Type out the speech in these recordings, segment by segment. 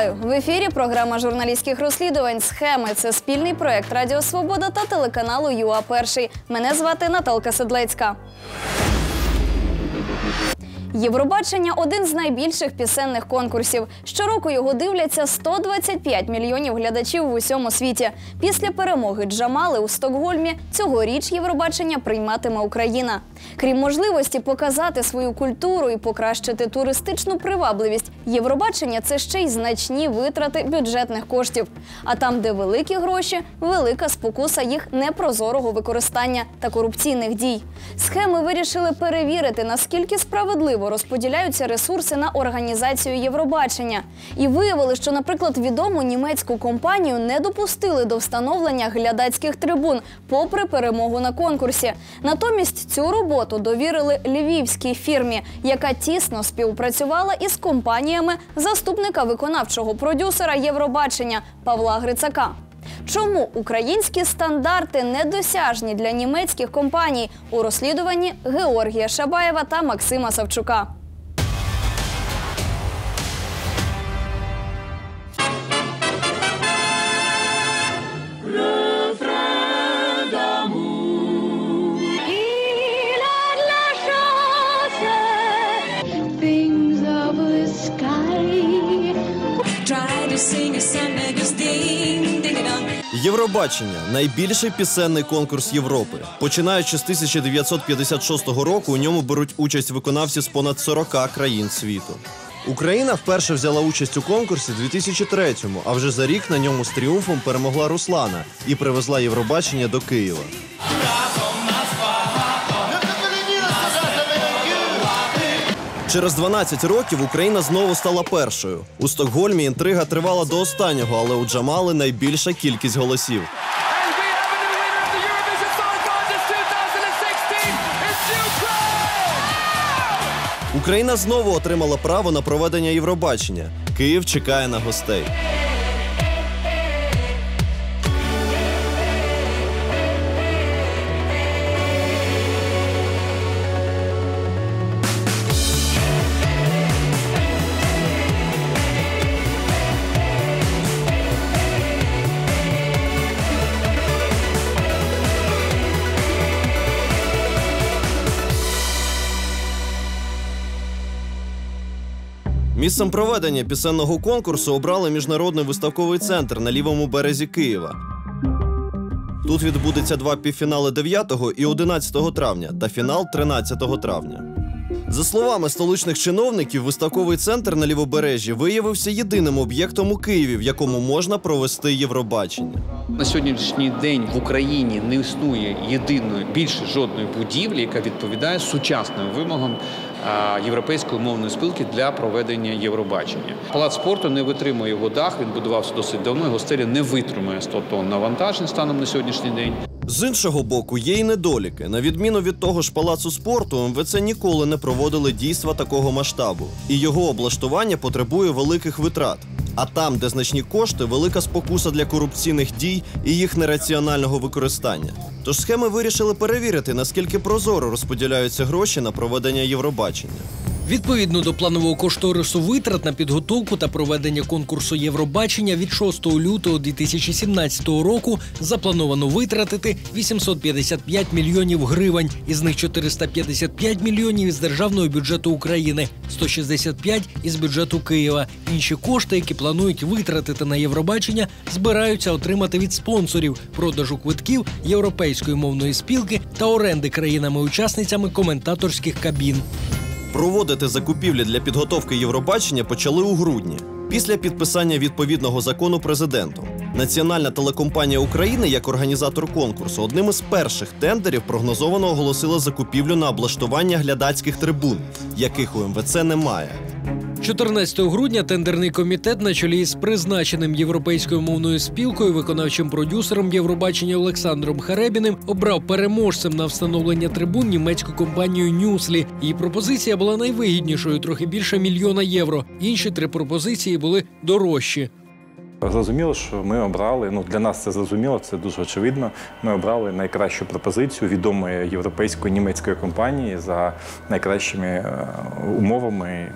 Вітаю в ефірі. Програма журналістських розслідувань. Схеми це спільний проект Радіо Свобода та телеканалу ЮА Перший. Мене звати Наталка Седлецька. Євробачення один з найбільших пісенних конкурсів. Щороку його дивляться 125 мільйонів глядачів в усьому світі. Після перемоги Джамали у Стокгольмі цьогоріч Євробачення прийматиме Україна. Крім можливості показати свою культуру і покращити туристичну привабливість, Євробачення це ще й значні витрати бюджетних коштів. А там, де великі гроші, велика спокуса їх непрозорого використання та корупційних дій. Схеми вирішили перевірити, наскільки справедливо розподіляються ресурси на організацію Євробачення. І виявили, що, наприклад, відому німецьку компанію не допустили до встановлення глядацьких трибун, попри перемогу на конкурсі. Натомість цю роботу довірили львівській фірмі, яка тісно співпрацювала із компаніями заступника виконавчого продюсера Євробачення Павла Грицака. Чому українські стандарти недосяжні для німецьких компаній у розслідуванні Георгія Шабаєва та Максима Савчука? Євробачення найбільший пісенний конкурс Європи. Починаючи з 1956 року, у ньому беруть участь виконавці з понад 40 країн світу. Україна вперше взяла участь у конкурсі 2003-му, а вже за рік на ньому з тріумфом перемогла Руслана і привезла Євробачення до Києва. Через 12 років Україна знову стала першою. У Стокгольмі інтрига тривала до останнього, але у Джамали найбільша кількість голосів. And we have a new winner of the Eurovision Song Contest 2016. It's Ukraine! Україна знову отримала право на проведення Євробачення. Київ чекає на гостей. Місцем проведення пісенного конкурсу обрали міжнародний виставковий центр на лівому березі Києва. Тут відбудеться два півфінали 9 і 11 травня та фінал 13 травня. За словами столичних чиновників, виставковий центр на лівобережжі виявився єдиним об'єктом у Києві, в якому можна провести Євробачення. На сьогоднішній день в Україні не існує єдиної більше жодної будівлі, яка відповідає сучасним вимогам європейської мовної спілки для проведення Євробачення. Палац спорту не витримує його дах. Він будувався досить давно. Його стеля не витримує 100 тонн навантажень станом на сьогоднішній день. З іншого боку, є й недоліки. На відміну від того ж палацу спорту, МВЦ ніколи не проводили дійства такого масштабу, і його облаштування потребує великих витрат. А там, де значні кошти, велика спокуса для корупційних дій і їх нераціонального використання. Тож схеми вирішили перевірити, наскільки прозоро розподіляються гроші на проведення Євробачення. Відповідно до планового кошторису витрат на підготовку та проведення конкурсу Євробачення від 6 лютого 2017 року заплановано витратити 855 мільйонів гривень, із них 455 мільйонів із державного бюджету України, 165 із бюджету Києва. Інші кошти, які планують витратити на Євробачення, збираються отримати від спонсорів, продажу квитків європейської мовної спілки та оренди країнами-учасницями коментаторських кабін. Проводити закупівлі для підготовки Євробачення почали у грудні, після підписання відповідного закону президентом. Національна телекомпанія України, як організатор конкурсу, одним із перших тендерів прогнозовано оголосила закупівлю на облаштування глядацьких трибун, яких у МВЦ немає. 14 грудня тендерний комітет на чолі з призначеним європейською мовною спілкою виконавчим продюсером Євробачення Олександром Харебіним обрав переможцем на встановлення трибун німецьку компанію Нюслі. Її пропозиція була найвигіднішою, трохи більше мільйона євро. Інші три пропозиції були дорожчі. Зрозуміло, що ми обрали. Ну для нас це зрозуміло, це дуже очевидно. Ми обрали найкращу пропозицію відомої європейської німецької компанії за найкращими е, умовами.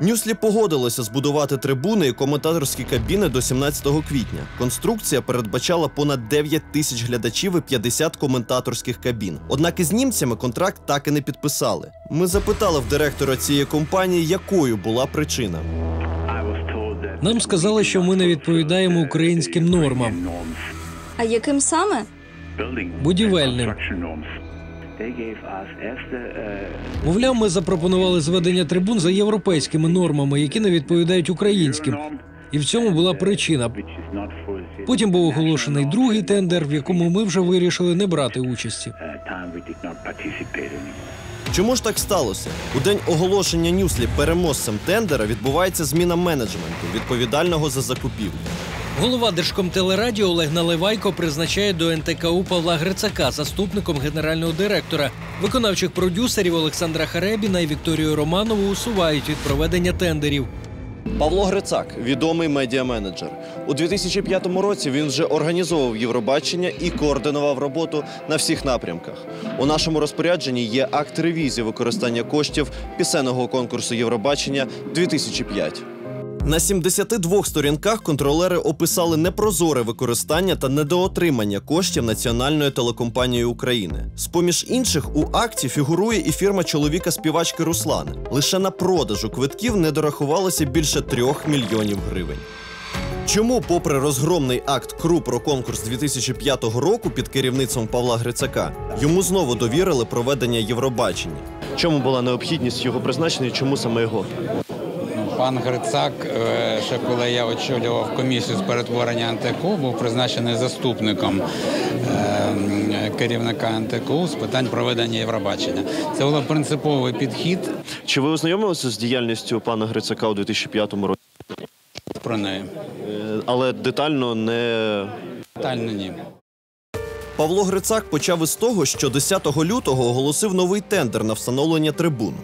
Ньюслі погодилося збудувати трибуни і коментаторські кабіни до 17 квітня. Конструкція передбачала понад 9 тисяч глядачів і 50 коментаторських кабін. Однак із німцями контракт так і не підписали. Ми запитали в директора цієї компанії, якою була причина. Нам сказали, що ми не відповідаємо українським нормам. А яким саме? Будівельним. Мовляв, ми запропонували зведення трибун за європейськими нормами, які не відповідають українським. І в цьому була причина. Потім був оголошений другий тендер, в якому ми вже вирішили не брати участі. Чому ж так сталося? У день оголошення Ньюслі переможцем тендера відбувається зміна менеджменту, відповідального за закупівлю. Голова Держкомтелерадіо Олег Наливайко призначає до НТКУ Павла Грицака заступником генерального директора. Виконавчих продюсерів Олександра Харебіна і Вікторію Романову усувають від проведення тендерів. Павло Грицак, відомий медіаменеджер. У 2005 році він вже організовував Євробачення і координував роботу на всіх напрямках. У нашому розпорядженні є акт ревізії використання коштів пісенного конкурсу Євробачення 2005. На 72 сторінках контролери описали непрозоре використання та недоотримання коштів Національної телекомпанії України. З поміж інших у акті фігурує і фірма чоловіка співачки Руслани. Лише на продажу квитків не дорахувалося більше трьох мільйонів гривень. Чому, попри розгромний акт КРУ про конкурс 2005 року під керівництвом Павла Грицака, йому знову довірили проведення Євробачення? Чому була необхідність його призначення? Чому саме його? Пан Грицак, е, ще коли я очолював комісію з перетворення НТКУ, був призначений заступником е, керівника НТКУ з питань проведення Євробачення. Це був принциповий підхід Чи ви ознайомилися з діяльністю пана Грицака у 2005 році? про неї. Е, Але детально не Детально ні. Павло Грицак почав із того, що 10 лютого оголосив новий тендер на встановлення трибун.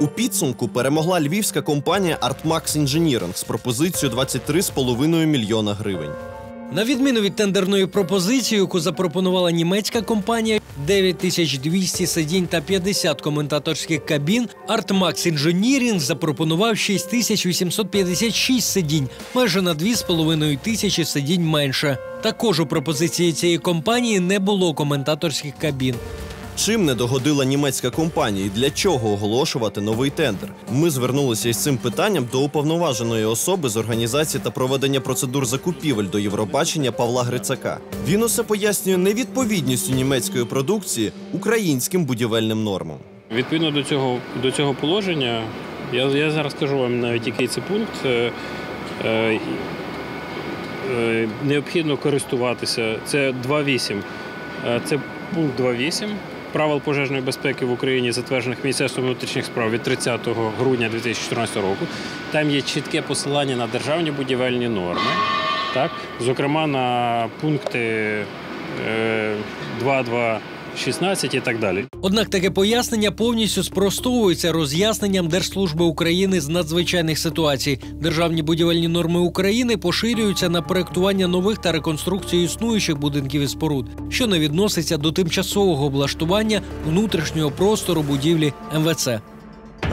У підсумку перемогла львівська компанія Artmax Engineering з пропозицією 23,5 мільйона гривень. На відміну від тендерної пропозиції, яку запропонувала німецька компанія, 9200 сидінь та 50 коментаторських кабін, Artmax Engineering запропонував 6856 сидінь, майже на 2,5 тисячі сидінь менше. Також у пропозиції цієї компанії не було коментаторських кабін. Чим не догодила німецька компанія і для чого оголошувати новий тендер? Ми звернулися із цим питанням до уповноваженої особи з організації та проведення процедур закупівель до Євробачення Павла Грицака. Він усе пояснює невідповідністю німецької продукції українським будівельним нормам. Відповідно до цього, до цього положення, я, я зараз скажу вам навіть який це пункт. Е, е, е, необхідно користуватися. Це 2.8. Е, Це пункт 2.8 правил пожежної безпеки в Україні, затверджених Міністерством внутрішніх справ від 30 грудня 2014 року. Там є чітке посилання на державні будівельні норми, так? зокрема на пункти е, 2.2. 16 і так далі. Однак таке пояснення повністю спростовується роз'ясненням Держслужби України з надзвичайних ситуацій. Державні будівельні норми України поширюються на проектування нових та реконструкцію існуючих будинків і споруд, що не відноситься до тимчасового облаштування внутрішнього простору будівлі МВЦ.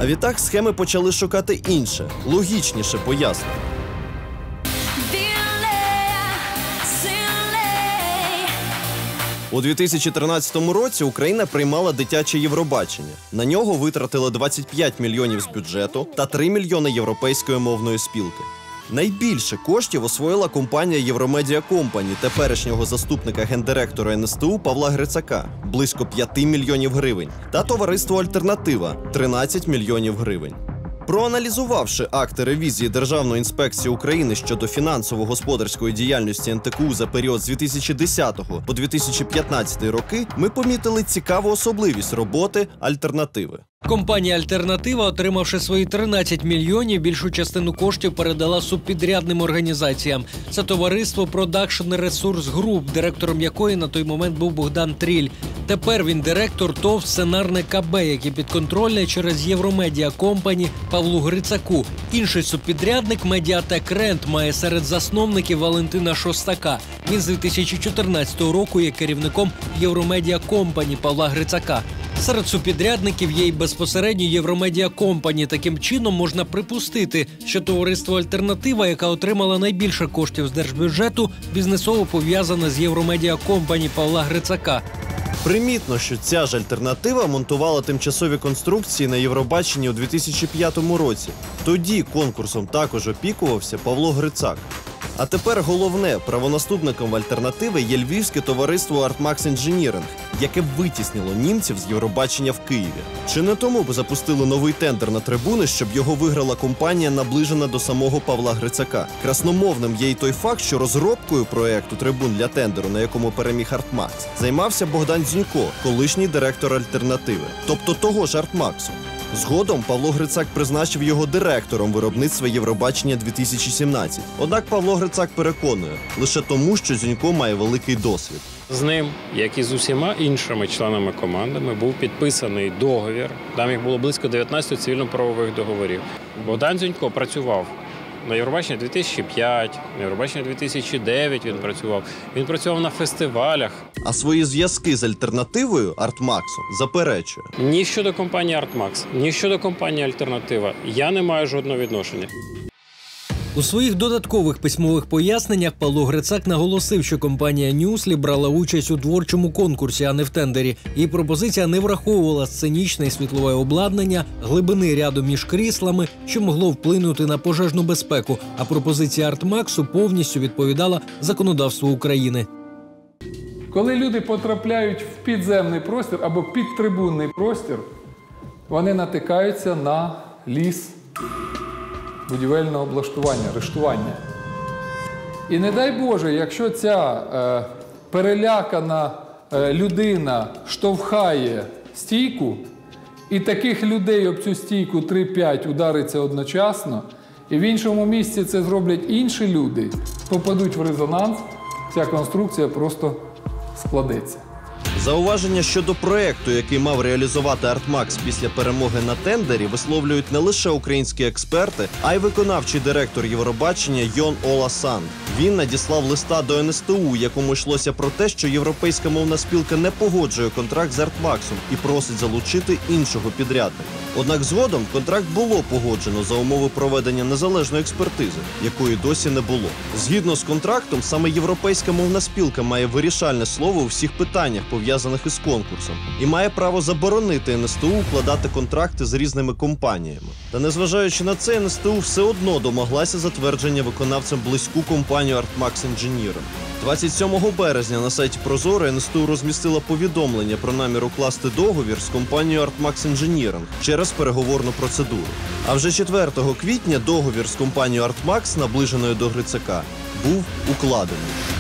А відтак схеми почали шукати інше, логічніше пояснення. У 2013 році Україна приймала дитяче Євробачення. На нього витратили 25 мільйонів з бюджету та 3 мільйони європейської мовної спілки. Найбільше коштів освоїла компанія Євромедіа Компані теперішнього заступника гендиректора НСТУ Павла Грицака близько 5 мільйонів гривень, та товариство Альтернатива 13 мільйонів гривень. Проаналізувавши акти ревізії Державної інспекції України щодо фінансово-господарської діяльності НТКУ за період з 2010 по 2015 роки, ми помітили цікаву особливість роботи альтернативи. Компанія Альтернатива, отримавши свої 13 мільйонів, більшу частину коштів передала субпідрядним організаціям. Це товариство Production Resource Group, директором якої на той момент був Богдан Тріль. Тепер він директор ТОВ сценарне КБ, яке підконтрольне через Євромедіа Компані Павлу Грицаку. Інший субпідрядник Медіатек Рент має серед засновників Валентина Шостака. Він з 2014 року є керівником Євромедіа Компані Павла Грицака. Серед субпідрядників є й безпосередньо Євромедіа Компані. Таким чином можна припустити, що товариство Альтернатива, яка отримала найбільше коштів з держбюджету, бізнесово пов'язане з Євромедіа Компані Павла Грицака. Примітно, що ця ж альтернатива монтувала тимчасові конструкції на Євробаченні у 2005 році. Тоді конкурсом також опікувався Павло Грицак. А тепер головне правонаступником альтернативи є львівське товариство Artmax Engineering, яке витіснило німців з Євробачення в Києві. Чи не тому б запустили новий тендер на трибуни, щоб його виграла компанія, наближена до самого Павла Грицака? Красномовним є й той факт, що розробкою проекту трибун для тендеру, на якому переміг Артмакс, займався Богдан Дзюнько, колишній директор альтернативи, тобто того ж Артмаксу. Згодом Павло Грицак призначив його директором виробництва Євробачення 2017. Однак Павло Грицак переконує лише тому, що Зінько має великий досвід. З ним, як і з усіма іншими членами командами, був підписаний договір. Там їх було близько 19 цивільно-правових договорів. Богдан Зінько працював на Євробаченні 2005, на Євробаченні 2009 він працював. Він працював на фестивалях. А свої зв'язки з альтернативою Артмаксу заперечує. Ні щодо компанії Артмакс, ні щодо компанії Альтернатива. Я не маю жодного відношення. У своїх додаткових письмових поясненнях Павло Грицак наголосив, що компанія Ньюслі брала участь у творчому конкурсі, а не в тендері. Її пропозиція не враховувала сценічне і світлове обладнання, глибини ряду між кріслами, що могло вплинути на пожежну безпеку. А пропозиція Артмаксу повністю відповідала законодавству України. Коли люди потрапляють в підземний простір або підтрибунний простір, вони натикаються на ліс будівельного облаштування, рештування. І не дай Боже, якщо ця е, перелякана е, людина штовхає стійку, і таких людей об цю стійку 3-5 удариться одночасно, і в іншому місці це зроблять інші люди, попадуть в резонанс, ця конструкція просто складеться. Зауваження щодо проекту, який мав реалізувати Артмакс після перемоги на тендері, висловлюють не лише українські експерти, а й виконавчий директор Євробачення Йон Ола Санд. Він надіслав листа до НСТУ, якому йшлося про те, що європейська мовна спілка не погоджує контракт з Артмаксом і просить залучити іншого підрядника. Однак згодом контракт було погоджено за умови проведення незалежної експертизи, якої досі не було. Згідно з контрактом, саме європейська мовна спілка має вирішальне слово у всіх питаннях, пов'язаних із конкурсом, і має право заборонити НСТУ укладати контракти з різними компаніями. Та незважаючи на це, НСТУ все одно домоглася затвердження виконавцем близьку компанію Artmax Engineering. 27 березня на сайті Прозоро НСТУ розмістила повідомлення про намір укласти договір з компанією Artmax Engineering через переговорну процедуру. А вже 4 квітня договір з компанією Artmax, наближеною до Грицака, був укладений.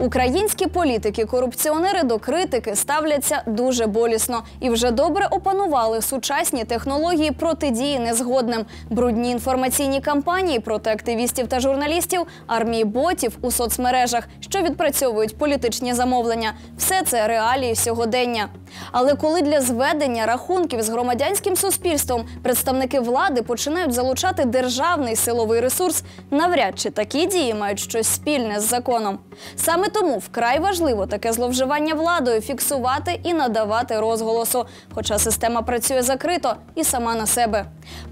Українські політики-корупціонери до критики ставляться дуже болісно і вже добре опанували сучасні технології протидії незгодним, брудні інформаційні кампанії проти активістів та журналістів, армії ботів у соцмережах, що відпрацьовують політичні замовлення. Все це реалії сьогодення. Але коли для зведення рахунків з громадянським суспільством представники влади починають залучати державний силовий ресурс, навряд чи такі дії мають щось спільне з законом. Тому вкрай важливо таке зловживання владою фіксувати і надавати розголосу. Хоча система працює закрито і сама на себе.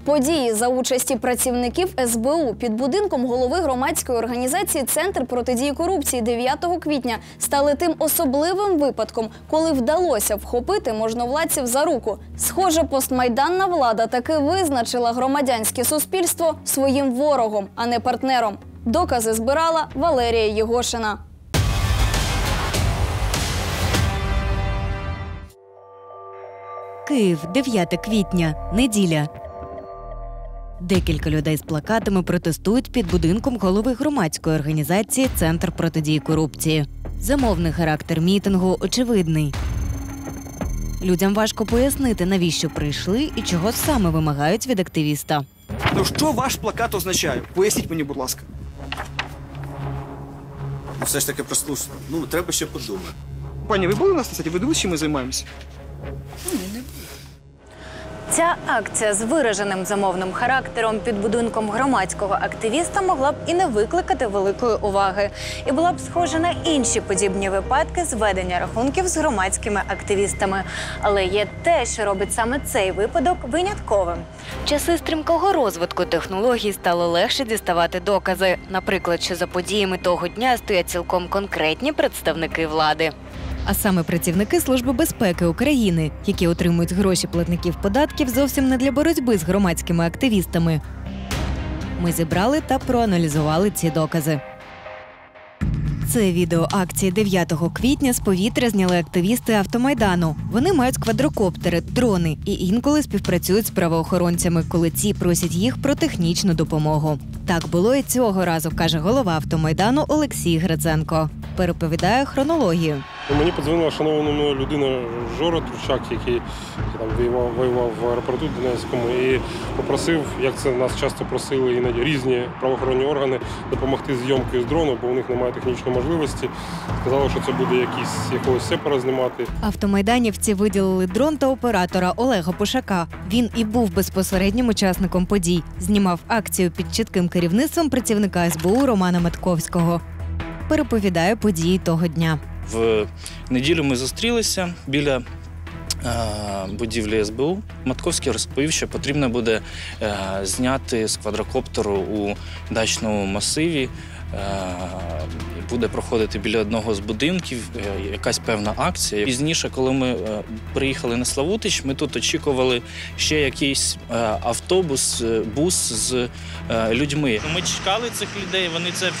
Події за участі працівників СБУ під будинком голови громадської організації Центр протидії корупції 9 квітня стали тим особливим випадком, коли вдалося вхопити можновладців за руку. Схоже, постмайданна влада таки визначила громадянське суспільство своїм ворогом, а не партнером. Докази збирала Валерія Єгошина. Київ, 9 квітня, неділя. Декілька людей з плакатами протестують під будинком голови громадської організації Центр протидії корупції. Замовний характер мітингу очевидний. Людям важко пояснити, навіщо прийшли і чого саме вимагають від активіста. Ну що ваш плакат означає? Поясніть мені, будь ласка. Ну, все ж таки прослушно. Ну, треба ще подумати. Пані, ви були у нас на сайті? Ви дивилися, чим ми займаємося? Ця акція з вираженим замовним характером під будинком громадського активіста могла б і не викликати великої уваги, і була б схожа на інші подібні випадки зведення рахунків з громадськими активістами. Але є те, що робить саме цей випадок винятковим. Часи стрімкого розвитку технологій стало легше діставати докази, наприклад, що за подіями того дня стоять цілком конкретні представники влади. А саме працівники Служби безпеки України, які отримують гроші платників податків зовсім не для боротьби з громадськими активістами. Ми зібрали та проаналізували ці докази. Це відео акції 9 квітня з повітря зняли активісти автомайдану. Вони мають квадрокоптери, дрони і інколи співпрацюють з правоохоронцями, коли ці просять їх про технічну допомогу. Так було і цього разу, каже голова автомайдану Олексій Гриценко. Переповідає хронологію. Ну, Мені подзвонила шанована мною людина Жора Тручак, який там воював, воював в аеропорту Донецькому, і попросив, як це нас часто просили іноді різні правоохоронні органи, допомогти зйомкою з дрону, бо у них немає технічної можливості. Сказали, що це буде якийсь якогось сепара знімати. Автомайданівці виділили дрон та оператора Олега Пушака. Він і був безпосереднім учасником подій. Знімав акцію під чітким керівництвом працівника СБУ Романа Метковського. Переповідає події того дня. В неділю ми зустрілися біля е, будівлі СБУ. Матковський розповів, що потрібно буде е, зняти з квадрокоптеру у дачному масиві. Е, Буде проходити біля одного з будинків якась певна акція. Пізніше, коли ми приїхали на Славутич, ми тут очікували ще якийсь автобус, бус з людьми. Ми чекали цих людей. Вони це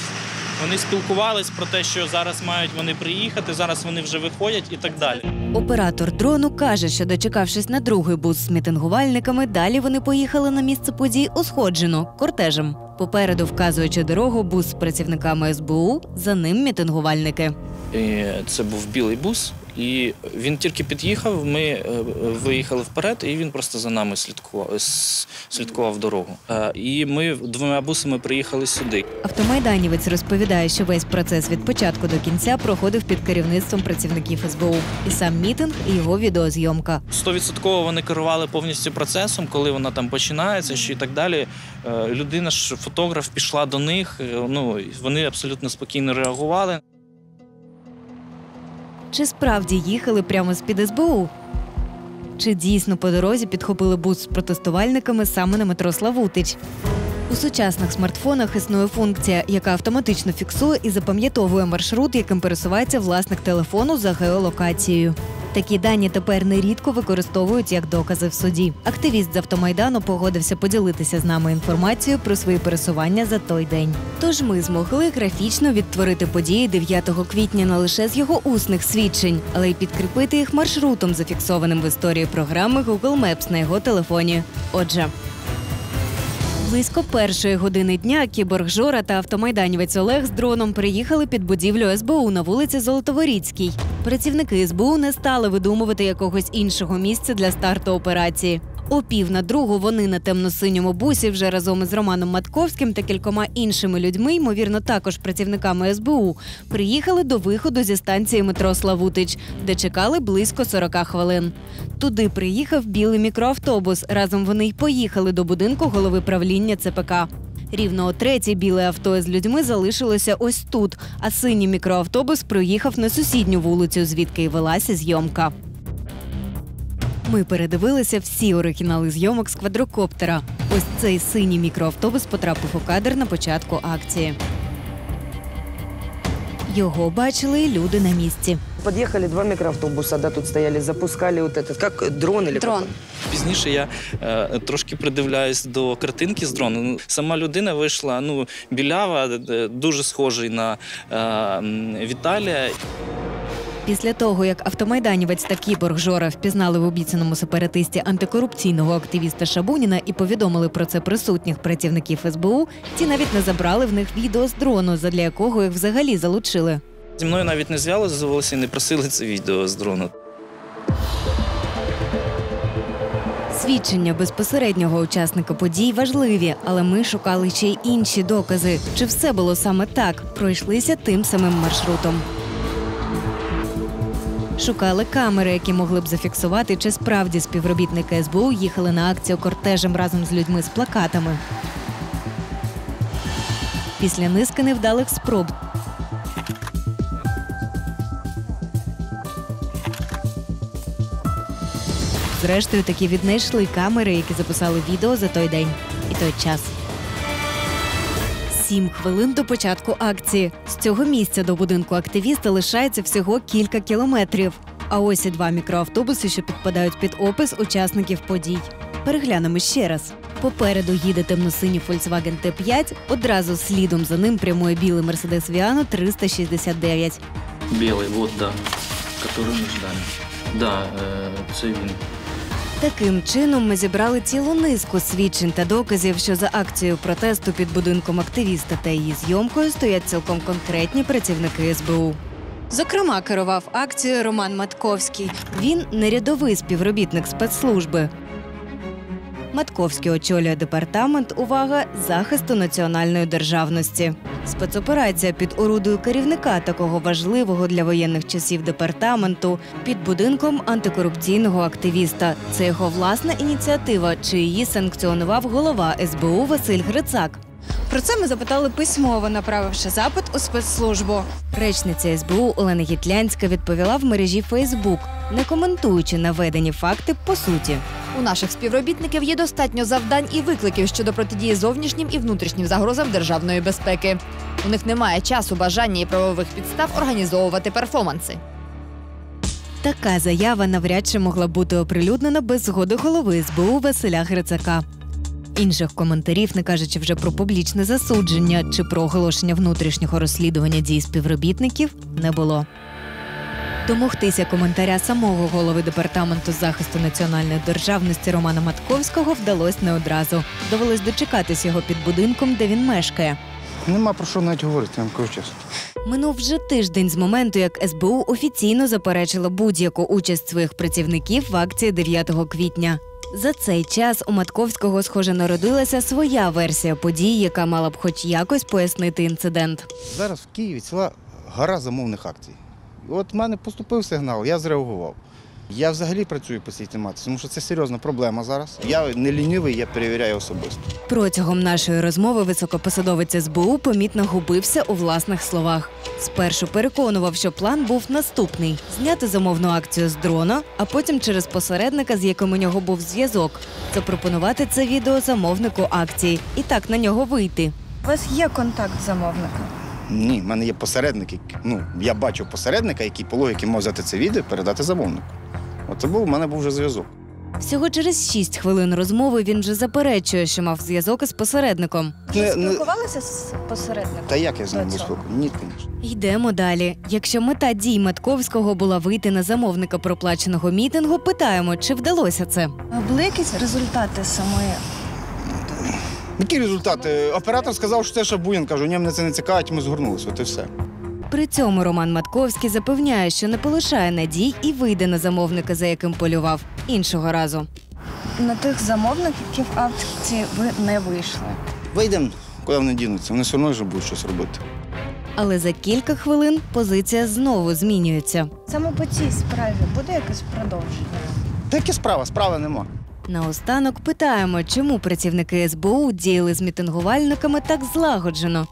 вони спілкувались про те, що зараз мають вони приїхати, зараз вони вже виходять і так далі. Оператор дрону каже, що дочекавшись на другий бус з мітингувальниками, далі вони поїхали на місце подій усходжено кортежем. Попереду, вказуючи дорогу, бус з працівниками СБУ, за ним мітингувальники. І це був білий бус, і він тільки під'їхав. Ми е, виїхали вперед, і він просто за нами слідкував, слідкував дорогу. Е, І ми двома бусами приїхали сюди. Автомайданівець розповідає, що весь процес від початку до кінця проходив під керівництвом працівників СБУ. І сам мітинг, і його відеозйомка. Стовідсотково вони керували повністю процесом, коли вона там починається, що і так далі. Е, Людина ж фотограф пішла до них. е, Ну вони абсолютно спокійно реагували. Чи справді їхали прямо з під СБУ? Чи дійсно по дорозі підхопили бус з протестувальниками саме на метро Славутич? У сучасних смартфонах існує функція, яка автоматично фіксує і запам'ятовує маршрут, яким пересувається власник телефону за геолокацією. Такі дані тепер нерідко використовують як докази в суді. Активіст з автомайдану погодився поділитися з нами інформацією про свої пересування за той день. Тож ми змогли графічно відтворити події 9 квітня не лише з його усних свідчень, але й підкріпити їх маршрутом, зафіксованим в історії програми Google Maps на його телефоні. Отже. Близько першої години дня кіборг Жора та автомайданівець Олег з дроном приїхали під будівлю СБУ на вулиці Золотоворіцькій. Працівники СБУ не стали видумувати якогось іншого місця для старту операції. О пів на другу вони на темно-синьому бусі вже разом із Романом Матковським та кількома іншими людьми, ймовірно, також працівниками СБУ, приїхали до виходу зі станції метро Славутич, де чекали близько 40 хвилин. Туди приїхав білий мікроавтобус. Разом вони й поїхали до будинку голови правління ЦПК. Рівно о третій біле авто з людьми залишилося ось тут, а синій мікроавтобус проїхав на сусідню вулицю, звідки й велася зйомка. Ми передивилися всі оригінали зйомок з квадрокоптера. Ось цей синій мікроавтобус потрапив у кадр на початку акції. Його бачили люди на місці. Під'їхали два мікроавтобуси, да, тут стояли, запускали от этот, як дрон или Дрон. Пізніше я е, трошки придивляюсь до картинки з дрону. Ну, сама людина вийшла ну, білява, е, дуже схожий на е, Віталія. Після того, як автомайданівець та кіборг Жора впізнали в обіцяному сепаратисті антикорупційного активіста Шабуніна і повідомили про це присутніх працівників СБУ, ті навіть не забрали в них відео з дрону, задля якого їх взагалі залучили. Зі мною навіть не зв'язувалися і не просили це відео з дрону. Свідчення безпосереднього учасника подій важливі, але ми шукали ще й інші докази. Чи все було саме так? Пройшлися тим самим маршрутом. Шукали камери, які могли б зафіксувати, чи справді співробітники СБУ їхали на акцію кортежем разом з людьми з плакатами. Після низки невдалих спроб Зрештою, таки віднайшли камери, які записали відео за той день і той час. Сім хвилин до початку акції. З цього місця до будинку активіста лишається всього кілька кілометрів. А ось і два мікроавтобуси, що підпадають під опис учасників подій. Переглянемо ще раз. Попереду їде темно-синій Volkswagen T5, одразу слідом за ним прямує білий Mercedes Viano 369. Білий, от, да, який ми ждали. Да, е, це він. Таким чином ми зібрали цілу низку свідчень та доказів, що за акцією протесту під будинком активіста та її зйомкою стоять цілком конкретні працівники СБУ. Зокрема, керував акцією Роман Матковський. Він не рядовий співробітник спецслужби. Матковський очолює департамент увага захисту національної державності. Спецоперація під орудою керівника такого важливого для воєнних часів департаменту під будинком антикорупційного активіста. Це його власна ініціатива, чи її санкціонував голова СБУ Василь Грицак. Про це ми запитали письмово, направивши запит у спецслужбу. Речниця СБУ Олена Гітлянська відповіла в мережі Фейсбук, не коментуючи наведені факти по суті. У наших співробітників є достатньо завдань і викликів щодо протидії зовнішнім і внутрішнім загрозам державної безпеки. У них немає часу, бажання і правових підстав організовувати перформанси. Така заява навряд чи могла бути оприлюднена без згоди голови СБУ Василя Грицака. Інших коментарів, не кажучи вже про публічне засудження чи про оголошення внутрішнього розслідування дій співробітників, не було. Домогтися коментаря самого голови департаменту захисту національної державності Романа Матковського вдалося не одразу. Довелось дочекатись його під будинком, де він мешкає. Нема про що навіть говорити, я вам кажу чесно. Минув вже тиждень з моменту, як СБУ офіційно заперечила будь-яку участь своїх працівників в акції 9 квітня. За цей час у Матковського, схоже, народилася своя версія подій, яка мала б хоч якось пояснити інцидент. Зараз в Києві ціла гора замовних акцій. От в мене поступив сигнал, я зреагував. Я взагалі працюю по цій тематиці, тому що це серйозна проблема зараз. Я не лінивий, я перевіряю особисто. Протягом нашої розмови високопосадовець СБУ помітно губився у власних словах. Спершу переконував, що план був наступний: зняти замовну акцію з дрона, а потім через посередника, з яким у нього був зв'язок, запропонувати це відео замовнику акції і так на нього вийти. У вас є контакт замовника? Ні, в мене є посередник. Ну, я бачив посередника, який по логіки мав взяти це відео передати замовнику. Оце був у мене був вже зв'язок. Всього через 6 хвилин розмови він вже заперечує, що мав зв'язок із посередником. Не- не- Спілкувалися з посередником? Та як я з ним спілкуватися? Ні, звісно. Йдемо далі. Якщо мета дій Матковського була вийти на замовника проплаченого мітингу, питаємо, чи вдалося це. Були якісь результати самої Які результати? Оператор сказав, що це Шабунін. Кажу, ні, мене це не цікавить, ми згорнулися. От і все. При цьому Роман Матковський запевняє, що не полишає надій і вийде на замовника, за яким полював іншого разу. на тих замовників акції ви не вийшли? Вийдемо, куди вони дінуться. Вони все одно ж будуть щось робити. Але за кілька хвилин позиція знову змінюється. Саме по цій справі буде якесь продовження? Та яка справа? Справи нема. Наостанок питаємо, чому працівники СБУ діяли з мітингувальниками так злагоджено.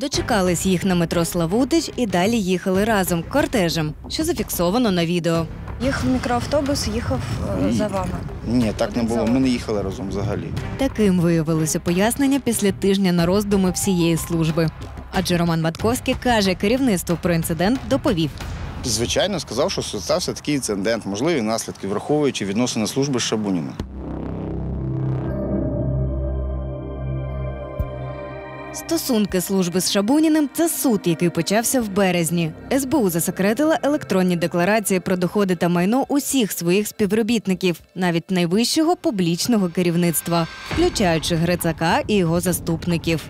Дочекались їх на метро Славутич і далі їхали разом кортежем, що зафіксовано на відео. Їх мікроавтобус їхав е, за вами. Ні, так не було. Ми не їхали разом взагалі. Таким виявилося пояснення після тижня на роздуми всієї служби. Адже Роман Матковський каже, керівництво про інцидент доповів. Звичайно, сказав, що стався такий інцидент, можливі наслідки, враховуючи відносини служби з Шабуніном. Стосунки служби з Шабуніним це суд, який почався в березні. СБУ засекретила електронні декларації про доходи та майно усіх своїх співробітників, навіть найвищого публічного керівництва, включаючи Грицака і його заступників.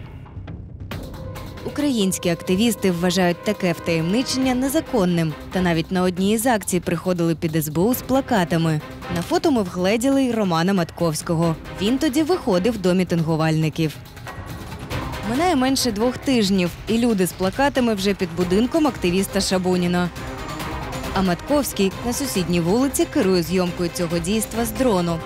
Українські активісти вважають таке втаємничення незаконним. Та навіть на одній із акцій приходили під СБУ з плакатами. На фото ми вгледіли й Романа Матковського. Він тоді виходив до мітингувальників. Минає менше двох тижнів, і люди з плакатами вже під будинком активіста Шабуніна. А Матковський на сусідній вулиці керує зйомкою цього дійства з дрону.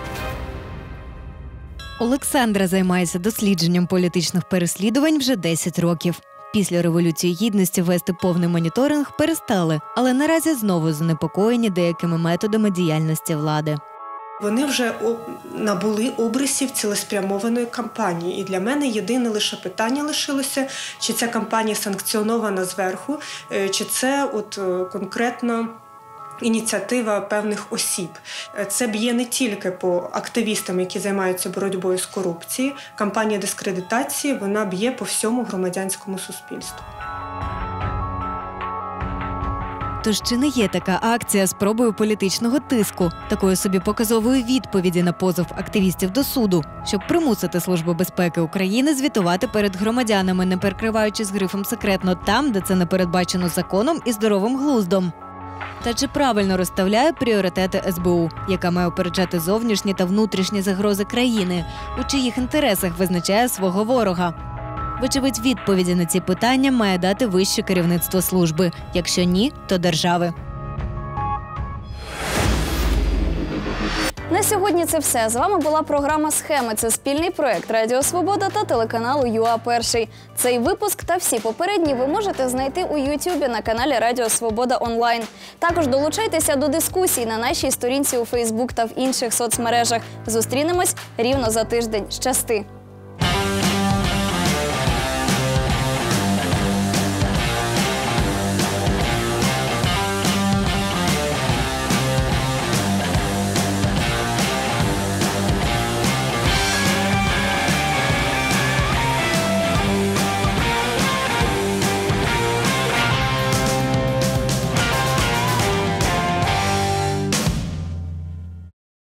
Олександра займається дослідженням політичних переслідувань вже 10 років. Після революції гідності вести повний моніторинг перестали, але наразі знову занепокоєні деякими методами діяльності влади. Вони вже набули обрисів цілеспрямованої кампанії. І для мене єдине лише питання лишилося, чи ця кампанія санкціонована зверху, е, чи це от е, конкретно. Ініціатива певних осіб Е, це б'є не тільки по активістам, які займаються боротьбою з корупцією. Кампанія дискредитації вона б'є по всьому громадянському суспільству. Тож чи не є така акція спробою політичного тиску, такої собі показової відповіді на позов активістів до суду, щоб примусити Службу безпеки України звітувати перед громадянами, не перекриваючи з грифом секретно там, де це не передбачено законом і здоровим глуздом. Та чи правильно розставляє пріоритети СБУ, яка має опереджати зовнішні та внутрішні загрози країни, у чиїх інтересах визначає свого ворога? Вочевидь, відповіді на ці питання має дати вище керівництво служби. Якщо ні, то держави. На сьогодні це все. З вами була програма Схеми. Це спільний проект Радіо Свобода та телеканалу ЮА Перший. Цей випуск та всі попередні ви можете знайти у Ютубі на каналі Радіо Свобода Онлайн. Також долучайтеся до дискусій на нашій сторінці у Фейсбук та в інших соцмережах. Зустрінемось рівно за тиждень. Щасти!